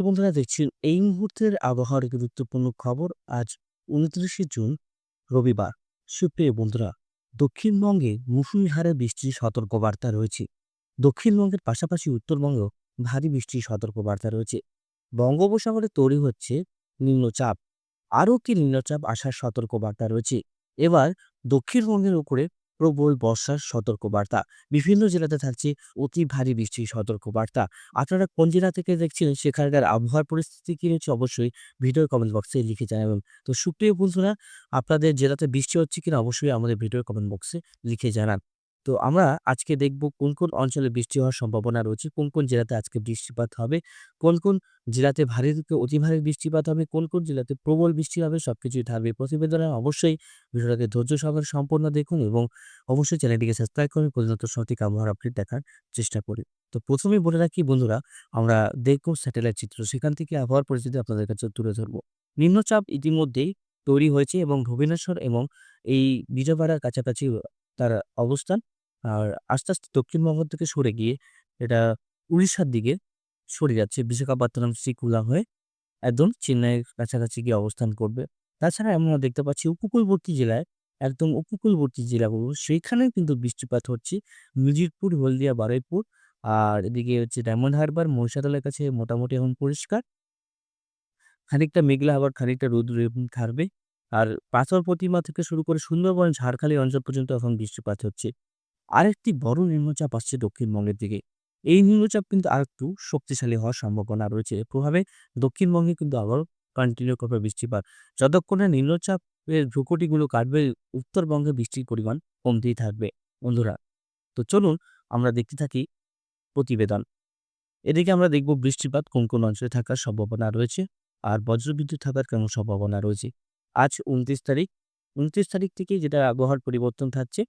বন্ধুরা দেখছেন এই মুহূর্তের আবহাওয়ার গুরুত্বপূর্ণ খবর আজ উনত্রিশে জুন, রবিবার। সুপ্রিয় বন্ধুরা, দক্ষিণবঙ্গে মুসুলধারে বৃষ্টির সতর্কবার্তা রয়েছে। দক্ষিণবঙ্গের পাশাপাশি উত্তরবঙ্গেও ভারী বৃষ্টির সতর্কবার্তা রয়েছে। বঙ্গোপসাগরে তৈরি হচ্ছে নিম্নচাপ। আরও কি নিম্নচাপ আসার সতর্কবার্তা রয়েছে। এবার দক্ষিণবঙ্গের উপরে প্রবল বর্ষার সতর্কবার্তা। বিভিন্ন জেলাতে থাকছে অতি ভারী বৃষ্টির সতর্কবার্তা। আপনারা কোন জেলা থেকে দেখছেন সেখানকার আবহাওয়ার পরিস্থিতি কী হচ্ছে অবশ্যই ভিডিও কমেন্ট বক্সে লিখে জানাবেন। তো সুপ্রিয় বন্ধুরা, আপনাদের জেলাতে বৃষ্টি হচ্ছে কিনা অবশ্যই আমাদের ভিডিও কমেন্ট বক্সে লিখে জানান। তো আমরা আজকে দেখব কোন কোন অঞ্চলে বৃষ্টি হওয়ার সম্ভাবনা রয়েছে, কোন কোন জেলাতে আজকে বৃষ্টিপাত হবে, কোন কোন জেলাতে ভারী থেকে অতি ভারী বৃষ্টিপাত হবে, কোন কোন জেলাতে প্রবল বৃষ্টি হবে, সবকিছুই থাকবে প্রতিবেদনে। অবশ্যই ভিডিওটাকে ধৈর্য সহকারে সম্পূর্ণ দেখুন এবং অবশ্যই চ্যানেলটিকে সাবস্ক্রাইব করে প্রতিনিয়ত সঠিক আবহাওয়ার আপডেট দেখার চেষ্টা করি। তো প্রথমে বলে রাখি বন্ধুরা, আমরা দেখব স্যাটেলাইট চিত্র। সেখান থেকে আবহাওয়ার পরিস্থিতি আপনাদের কাছে তুলে ধরবো। নিম্নচাপ ইতিমধ্যেই তৈরি হয়েছে এবং ভুবনেশ্বর এবং এই বিজয়বাড়ার কাছাকাছি তার অবস্থান। আর আস্তে আস্তে দক্ষিণবঙ্গ থেকে সরে গিয়ে এটা উড়িষ্যার দিকে সরে যাচ্ছে। বিশাখাপত্তনম, শ্রীকুলা হয়ে একদম চেন্নাইয়ের কাছাকাছি গিয়ে অবস্থান করবে। তাছাড়া আমরা দেখতে পাচ্ছি উপকূলবর্তী জেলায়, একদম উপকূলবর্তী জেলাগুলো সেইখানে কিন্তু বৃষ্টিপাত হচ্ছে। মিজিরপুর হলদিয়া, বারুইপুর আর এদিকে হচ্ছে ডায়মন্ড হারবার, মহিষাদলের কাছে মোটামুটি এখন পরিষ্কার। খানিকটা মেঘলা আবার খানিকটা রোদ থাকবে আর পাথর প্রতিমা থেকে শুরু করে সুন্দরবন, ঝাড়খালি অঞ্চল পর্যন্ত এখন বৃষ্টিপাত হচ্ছে। আরেকটি বড় নিম্নচাপ আসছে দক্ষিণবঙ্গের দিকে। এই নিম্নচাপ কিন্তু আরেকটু শক্তিশালী হওয়ার সম্ভাবনা রয়েছে। প্রভাবে দক্ষিণবঙ্গে কিন্তু আবারও কন্টিনিউ করবে বৃষ্টিপাত। যতক্ষণে নিম্নচাপের ভ্রুকুটিগুলো কাটবে, উত্তরবঙ্গে বৃষ্টির পরিমাণ কমতেই থাকবে। বন্ধুরা, তো চলুন আমরা দেখতে থাকি প্রতিবেদন। এদিকে আমরা দেখব বৃষ্টিপাত কোন কোন অঞ্চলে থাকার সম্ভাবনা রয়েছে আর বজ্রবিদ্যুৎ থাকার কেমন সম্ভাবনা রয়েছে। আজ উনত্রিশ তারিখ। উনত্রিশ তারিখ থেকে যেটা আবহাওয়ার পরিবর্তন থাকছে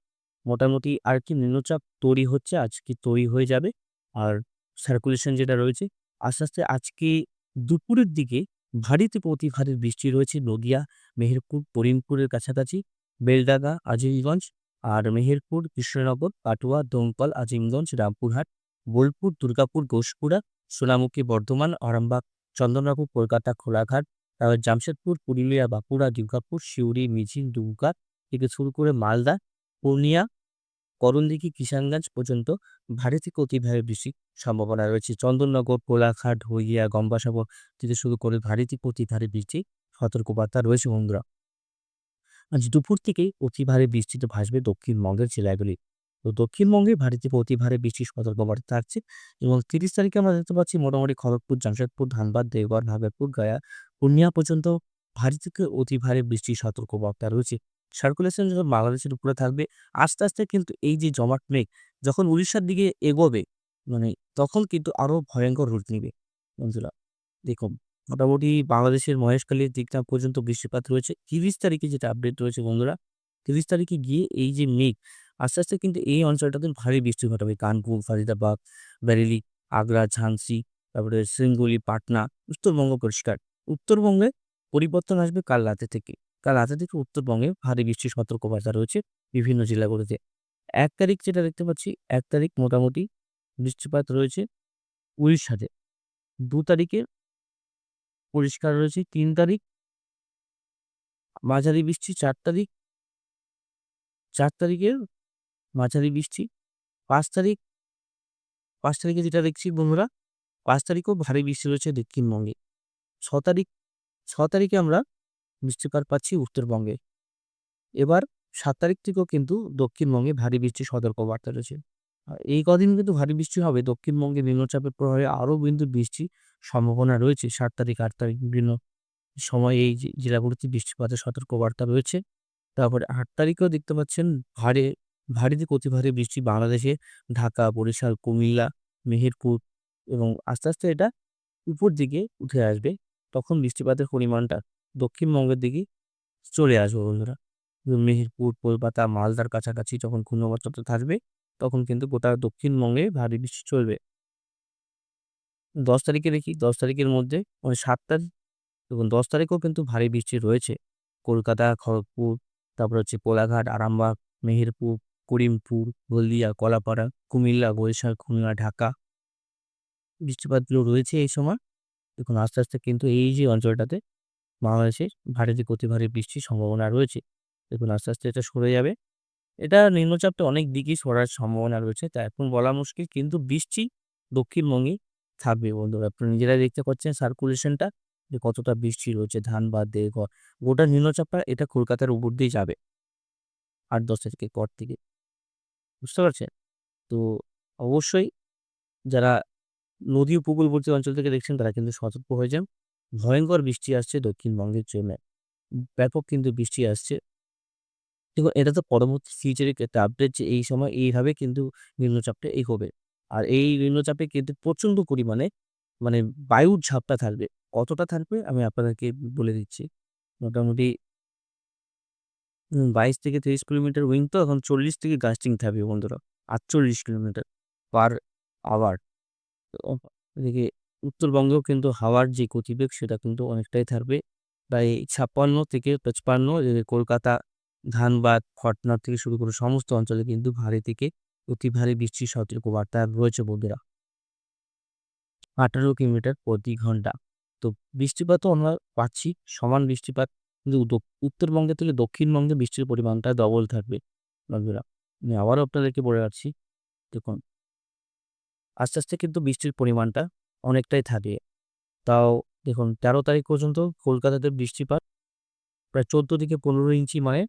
মোটামুটি আর কি নিম্নচাপ তৈরি হচ্ছে, আজকে তৈরি হয়ে যাবে। আর সার্কুলেশন যেটা রয়েছে, আস্তে আস্তে আজকে দুপুরের দিকে ভারীতে অতি ভারী বৃষ্টি রয়েছে নদিয়া, মেহেরপুর, করিমপুরের কাছাকাছি, বেলডাঙ্গা, আজিমগঞ্জ আর মেহেরপুর, কৃষ্ণনগর, কাটুয়া, দমকল, আজিমগঞ্জ, রামপুরহাট, বোলপুর, দুর্গাপুর, ঘোষপুরা, সোনামুখী, বর্ধমান, আরামবাগ, চন্দননগর, কলকাতা খোলাঘাট তারপর জামশেদপুর, পুরুলিয়া, বাঁকুড়া, দুর্গাপুর, সিউড়ি, মিছিল দুর্গা থেকে শুরু করে মালদা পূর্ণিয়া, করণদিঘি, কিষানগঞ্জ পর্যন্ত ভারী থেকে অতি ভারী বৃষ্টির সম্ভাবনা রয়েছে। চন্দননগর, কোলাঘাট হইয়া গম্বাসাগর থেকে শুরু করে ভারী থেকে অতি ভারী বৃষ্টির সতর্কবার্তা রয়েছে বন্ধুরা। আজ দুপুর থেকেই অতি ভারী বৃষ্টিতে ভাসবে দক্ষিণবঙ্গের জেলাগুলি। তো দক্ষিণবঙ্গে ভারী থেকে অতি ভারী বৃষ্টির সতর্কবার্তা থাকছে এবং তিরিশ তারিখে আমরা দেখতে পাচ্ছি মোটামুটি খড়গপুর, জামশেদপুর, ধানবাদ, দেওঘর, ভাগলপুর, গয়া, পূর্ণিয়া পর্যন্ত ভারী থেকে অতি ভারী বৃষ্টির সতর্কবার্তা রয়েছে। সার্কুলেশন যখন বাংলাদেশের উপরে থাকবে, আস্তে আস্তে কিন্তু এই যে জমাট মেঘ যখন উড়িষ্যার দিকে এগোবে মানে তখন কিন্তু আরও ভয়ঙ্কর রূপ নিবে, বন্ধুরা। দেখুন, মোটামুটি বাংলাদেশের মহেশখালীর দিকটা পর্যন্ত বৃষ্টিপাত রয়েছে। তিরিশ তারিখে যেটা আপডেট রয়েছে বন্ধুরা, তিরিশ তারিখে গিয়ে এই যে মেঘ, আস্তে আস্তে কিন্তু এই অঞ্চলটাতে ভারী বৃষ্টি ঘটাবে। কানপুর, ফারিদাবাদ বেরেলি আগ্রা ঝান্সি তারপরে সিঙ্গুলি পাটনা, উত্তরবঙ্গ পরিষ্কার। উত্তরবঙ্গে পরিবর্তন আসবে কাল রাতে থেকে। কাল রাতে থেকে উত্তরবঙ্গে ভারী বৃষ্টির সতর্কবার্তা রয়েছে বিভিন্ন জেলাগুলোতে। এক তারিখ যেটা দেখতে পাচ্ছি, এক তারিখ মোটামুটি বৃষ্টিপাত রয়েছে উড়িষ্যাতে। দু তারিখে পরিষ্কার রয়েছে, তিন তারিখ মাঝারি বৃষ্টি, চার তারিখ চার তারিখের মাঝারি বৃষ্টি, পাঁচ তারিখ পাঁচ তারিখে যেটা দেখছি বন্ধুরা, পাঁচ তারিখও ভারী বৃষ্টি রয়েছে দক্ষিণবঙ্গে। ছ তারিখ, ছ তারিখে আমরা বৃষ্টিপাত পাচ্ছি উত্তরবঙ্গে। এবার সাত তারিখ থেকেও কিন্তু দক্ষিণবঙ্গে ভারী বৃষ্টির সতর্কবার্তা রয়েছে। এই কদিন কিন্তু ভারী বৃষ্টি হবে, দক্ষিণবঙ্গে নিম্নচাপের প্রভাবে আরও কিন্তু বৃষ্টির সম্ভাবনা রয়েছে। সাত তারিখ, আট তারিখ বিভিন্ন সময় এই জেলাগুলিতে বৃষ্টিপাতের সতর্কবার্তা রয়েছে। তারপরে আট তারিখেও দেখতে পাচ্ছেন ভারী ভারী থেকে অতি ভারী বৃষ্টি বাংলাদেশে, ঢাকা, বরিশাল, কুমিল্লা, মেহেরপুর এবং আস্তে আস্তে এটা উপর দিকে উঠে আসবে। তখন বৃষ্টিপাতের পরিমাণটা দক্ষিণবঙ্গের দিকে চলে আসব বন্ধুরা। মেহেরপুর কলকাতা মালদার কাছাকাছি যখন ঘূর্ণাবর্তটা থাকবে তখন কিন্তু গোটা দক্ষিণবঙ্গে ভারী বৃষ্টি চলবে। দশ তারিখে দেখি দশ তারিখের মধ্যে মানে সাত তারিখ এবং দশ তারিখেও কিন্তু ভারী বৃষ্টি রয়েছে। কলকাতা খড়গপুর তারপর হচ্ছে কোলাঘাট আরামবাগ মেহেরপুর করিমপুর হলদিয়া কলাপাড়া কুমিল্লা বরিশাল খুলনা ঢাকা। বৃষ্টিপাতগুলো রয়েছে এই সময়। দেখুন আস্তে, আস্তে কিন্তু এই যে অঞ্চলটাতে বাংলাদেশে ভারী থেকে অতি ভারী বৃষ্টির সম্ভাবনা রয়েছে। দেখুন আস্তে, আস্তে এটা সরে যাবে। এটা নিম্নচাপটা অনেক দিকেই সরার সম্ভাবনা রয়েছে। তা এখন বলা মুশকিল কিন্তু বৃষ্টি দক্ষিণবঙ্গেই থাকবে বন্ধুরা। আপনি নিজেরাই দেখতে পাচ্ছেন সার্কুলেশনটা যে কতটা বৃষ্টি রয়েছে ধানবাদে গ গোটা নিম্নচাপটা এটা কলকাতার উপর দিয়ে যাবে। আট দশ তারিখের পর থেকে। বুঝতে পারছেন? তো অবশ্যই যারা নদী উপকূলবর্তী অঞ্চল থেকে দেখছেন তারা কিন্তু সতর্ক হয়ে যান। ভয়ঙ্কর বৃষ্টি আসছে দক্ষিণবঙ্গের জন্যে। ব্যাপক কিন্তু বৃষ্টি আসছে। দেখুন, এটা তো পরবর্তী ফিউচারে একটা আপডেট যে এই সময় এইভাবে কিন্তু নিম্নচাপটা এগোবে। আর এই নিম্নচাপে কিন্তু প্রচণ্ড পরিমাণে মানে বায়ুর ঝাপটা থাকবে। কতটা থাকবে আমি আপনাদেরকে বলে দিচ্ছি। মোটামুটি বাইশ থেকে ৩০ কিলোমিটার উইং তো এখন ৪০ থেকে গাস্টিং থাকবে বন্ধুরা। ৪৮ কিলোমিটার পার আওয়ার। এদিকে উত্তরবঙ্গেও কিন্তু হাওয়ার যে গতিবেগ সেটা কিন্তু অনেকটাই থাকবে। প্রায় ৫৬ থেকে পঁচপান্ন কলকাতা, ধানবাদ, খড়নার থেকে শুরু করে সমস্ত অঞ্চলে কিন্তু ভারী থেকে অতি ভারী বৃষ্টির সতর্কবার্তা রয়েছে বন্ধুরা। ১৮ কিলোমিটার প্রতি ঘণ্টা। তো বৃষ্টিপাতও আমরা পাচ্ছি সমান বৃষ্টিপাত কিন্তু উত্তরবঙ্গে থেকে দক্ষিণবঙ্গে বৃষ্টির পরিমাণটা ডবল থাকবে বন্ধুরা। আমি আবারও আপনাদেরকে বলে রাখছি দেখুন আস্তে, আস্তে কিন্তু বৃষ্টির পরিমাণটা অনেকটাই থাকে তাও দেখুন ১৩ তারিখ পর্যন্ত কলকাতাতে বৃষ্টিপাত, প্রায় ১৪ থেকে ১৫ ইঞ্চি মানে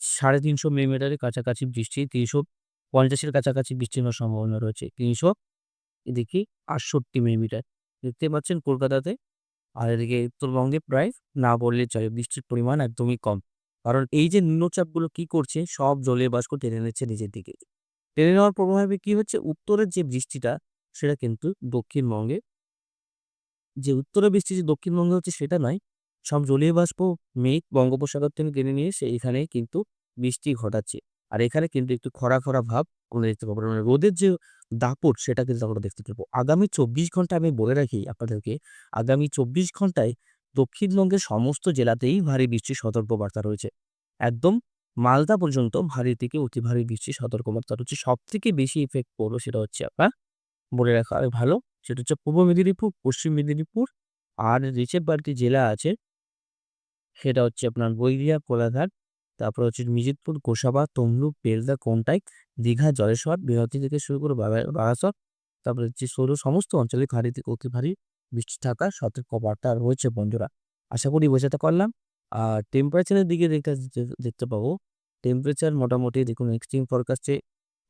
৩৫০ মিলিমিটারের কাছাকাছি বৃষ্টি, তিনশো পঞ্চাশের কাছাকাছি বৃষ্টি হওয়ার সম্ভাবনা রয়েছে। ৩০০ এদিকে ৬৮ মিলিমিটার। দেখতে পাচ্ছেন কলকাতাতে। আর এদিকে উত্তরবঙ্গে প্রায় না বললে চলে, বৃষ্টির পরিমাণ একদমই কম। কারণ এই যে নিম্নচাপগুলো কি করছে, সব জলীয় বাষ্প টেনে নিচ্ছে নিজের দিকে। টেনে নেওয়ার প্রভাবে কি হচ্ছে, উত্তরের যে বৃষ্টিটা সেটা কিন্তু দক্ষিণবঙ্গে যে উত্তরে বৃষ্টি যে দক্ষিণবঙ্গে হচ্ছে সেটা নয়। সব জলীয় বাষ্প মেঘ বঙ্গোপসাগর থেকে টেনে নিয়ে এসে এখানে কিন্তু বৃষ্টি ঘটাচ্ছে। আর এখানে কিন্তু একটু খরা, খরা ভাব আমরা দেখতে পাবো। মানে রোদের যে দাপট সেটা কিন্তু আমরা দেখতে পাবো। আগামী ২৪ ঘণ্টা আমি বলে রাখি আপনাদেরকে, আগামী ২৪ ঘন্টায় দক্ষিণবঙ্গের সমস্ত জেলাতেই ভারী বৃষ্টির সতর্কবার্তা রয়েছে। একদম মালদা পর্যন্ত ভারী থেকে অতি ভারী বৃষ্টির সতর্কবার্তা রয়েছে। সব থেকে বেশি ইফেক্ট পড়বে সেটা হচ্ছে আপনার বলে রাখা আর ভালো। সেটা হচ্ছে পূর্ব মেদিনীপুর, পশ্চিম মেদিনীপুর আর নিচের বাড়তি জেলা আছে। সেটা হচ্ছে আপনার বৈরিয়া, কোলাঘাট, তারপর হচ্ছে মিজিদপুর, গোসাবা, তমলুক, বেলদা, কোন্টাই, দীঘা, জলেশ্বর, বিহাতি থেকে শুরু করে বারাসত। তারপরে হচ্ছে সৌর সমস্ত অঞ্চলে ভারী থেকে অতি ভারী বৃষ্টি থাকার সতর্কবার্তা রয়েছে বন্ধুরা। আশা করি বোঝাতে পারলাম। আর টেম্পারেচারের দিকে দেখতে পাবো। টেম্পারেচার মোটামুটি দেখুন এক্সট্রিম ফরকাস্টে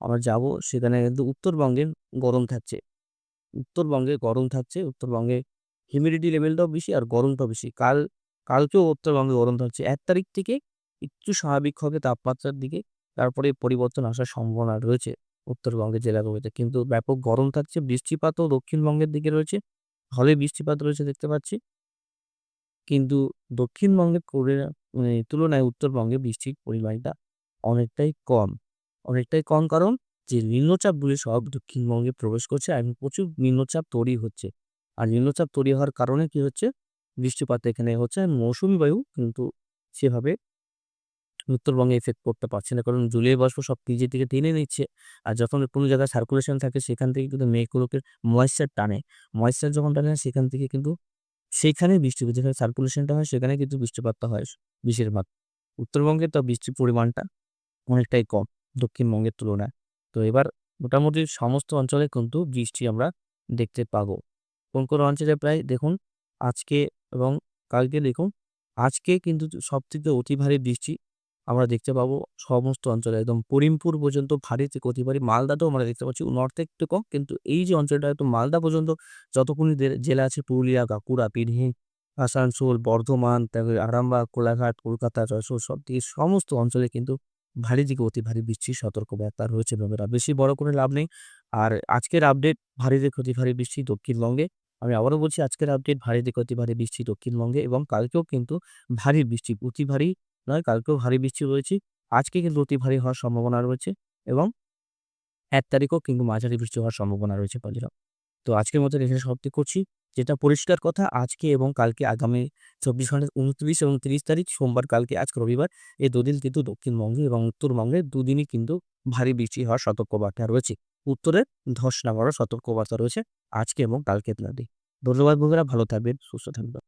আমরা যাব সেখানে কিন্তু উত্তরবঙ্গে গরম থাকছে। উত্তরবঙ্গে গরম থাকছে। উত্তরবঙ্গে হিউমিডিটি লেভেলটাও বেশি আর গরমটাও বেশি। কাল, কালকেও উত্তরবঙ্গে গরম থাকছে। এক তারিখ থেকে একটু স্বাভাবিক হবে তাপমাত্রার দিকে। তারপরে পরিবর্তন আসার সম্ভাবনা রয়েছে উত্তরবঙ্গের জেলাগুলোতে। কিন্তু ব্যাপক গরম থাকছে। বৃষ্টিপাতও দক্ষিণবঙ্গের দিকে রয়েছে। ভালোই বৃষ্টিপাত রয়েছে দেখতে পাচ্ছি। কিন্তু দক্ষিণবঙ্গের করে মানে তুলনায় উত্তরবঙ্গে বৃষ্টির পরিমাণটা অনেকটাই কম। অনেকটাই কম কারণ যে নিম্নচাপগুলি সব দক্ষিণবঙ্গে প্রবেশ করছে এবং প্রচুর নিম্নচাপ তৈরি হচ্ছে। আর নিম্নচাপ তৈরি হওয়ার কারণে কি হচ্ছে বৃষ্টিপাত এখানে হচ্ছে মৌসুমী বায়ু কিন্তু সেভাবে উত্তরবঙ্গে এফেক্ট করতে পারছে না। কারণ জলীয় বাষ্প সব নিজের দিকে টেনে নিচ্ছে। আর যখন কোনো জায়গায় সার্কুলেশন থাকে সেখান থেকে কিন্তু মেঘগুলোকে ময়েশ্চার টানে। ময়েশ্চার যখন টানে সেখান থেকে কিন্তু সেইখানেই বৃষ্টি যেখানে সার্কুলেশনটা হয় সেখানে কিন্তু বৃষ্টিপাতটা হয় বেশিরভাগ। উত্তরবঙ্গে তো বৃষ্টির পরিমাণটা অনেকটাই কম দক্ষিণবঙ্গের তুলনায়। তো এবার মোটামুটি সমস্ত অঞ্চলে কিন্তু বৃষ্টি আমরা দেখতে পাবো। কোন, কোন অঞ্চলে প্রায় দেখুন আজকে এবং কালকে দেখুন আজকে কিন্তু সবথেকে অতি ভারী বৃষ্টি আমরা দেখতে পাবো সমস্ত অঞ্চলে একদম করিমপুর পর্যন্ত ভারী থেকে অতি ভারী মালদাতেও আমরা দেখতে পাচ্ছি নর্থে একটু কম কিন্তু এই যে অঞ্চলটা একদম মালদা পর্যন্ত যতগুলি জেলা আছে পুরুলিয়া, বাঁকুড়া, বীরভূম, আসানসোল, বর্ধমান, তারপরে আরামবাগ, কোলাঘাট, কলকাতা, যশোর সবদিকে সমস্ত অঞ্চলে কিন্তু ভারী থেকে অতি ভারী বৃষ্টির সতর্কবার্তা রয়েছে বন্ধুরা। বেশি বড় করে লাভ নেই। আর আজকের আপডেট ভারী থেকে অতি ভারী বৃষ্টি দক্ষিণবঙ্গে। আমি আবারও বলছি, আজকের আপডেট ভারী থেকে অতি ভারী বৃষ্টি দক্ষিণবঙ্গে এবং কালকেও কিন্তু ভারী বৃষ্টি, অতি ভারী নয়, কালকেও ভারী বৃষ্টি রয়েছে। আজকে কিন্তু অতি ভারী হওয়ার সম্ভাবনা রয়েছে এবং এক তারিখও কিন্তু মাঝারি বৃষ্টি হওয়ার সম্ভাবনা রয়েছে বন্ধুরা। তো আজকের মতো এখানে সমাপ্তি করছি। যেটা পরিষ্কার কথা আজকে এবং কালকে আগামী ২৪ ঘণ্টা ২৯ এবং ৩০ তারিখ সোমবার, কালকে আজকে রবিবার এই দুদিন কিন্তু দক্ষিণবঙ্গে এবং উত্তরবঙ্গে দুদিনই কিন্তু ভারী বৃষ্টি হওয়ার সতর্কবার্তা রয়েছে। উত্তরে ধস নামারও সতর্কবার্তা রয়েছে আজকে এবং কালকে দিনে। ধন্যবাদ বন্ধুরা ভালো থাকবেন সুস্থ থাকবেন